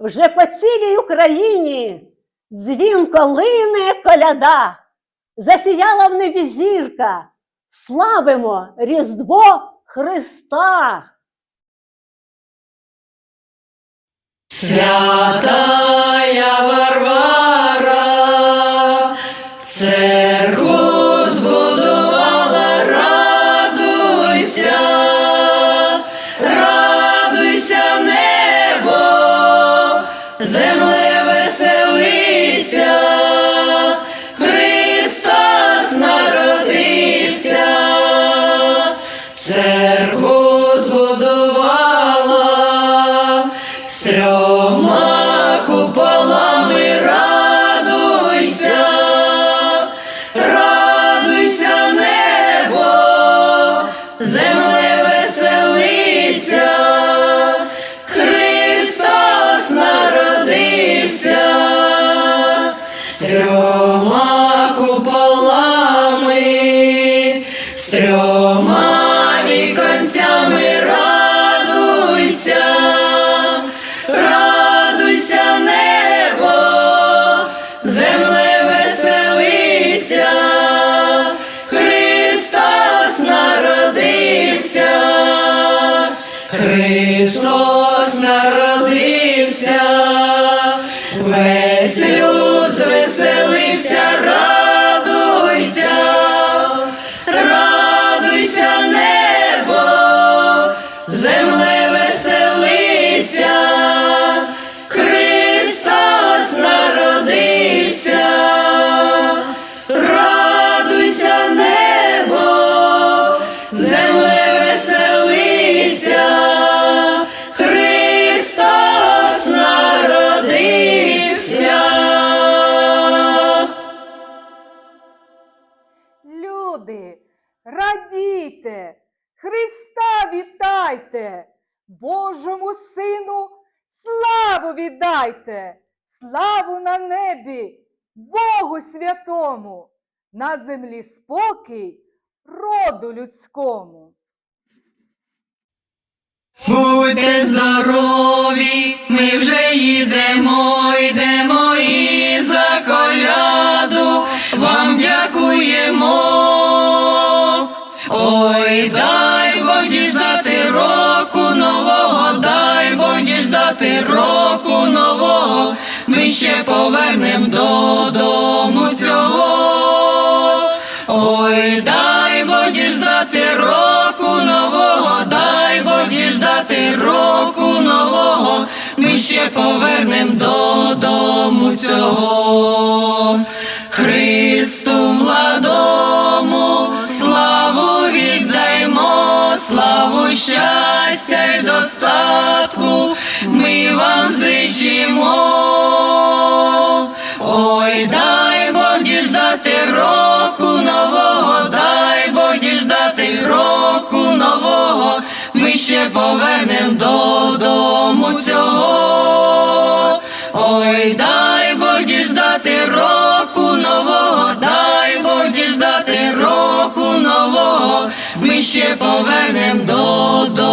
Вже по цілій Україні дзвінко лине коляда, засіяла в небі зірка, славимо Різдво Христа. Святая земле веселися, Христос народився, церкву збудувала, з трьома куполами, з трьома віконцями радуйся, радуйся, небо, земле веселися, Христос народився, Христос Люди, радійте, Христа вітайте, Божому Сину славу віддайте, славу на небі, Богу святому, на землі спокій роду людському. Будьте здорові, Ой, дай Бог діждати року нового, дай Бог діждати року нового, ми ще повернем додому цього. Ой, дай Бог діждати року нового, дай Бог діждати року нового, ми ще повернем додому цього. Щастя й достатку, ми вам зичимо. Ой, дай Бог діждати року нового, дай Бог діждати року нового, ми ще повернем додому цього. Ой, дай ми ще повернем додому.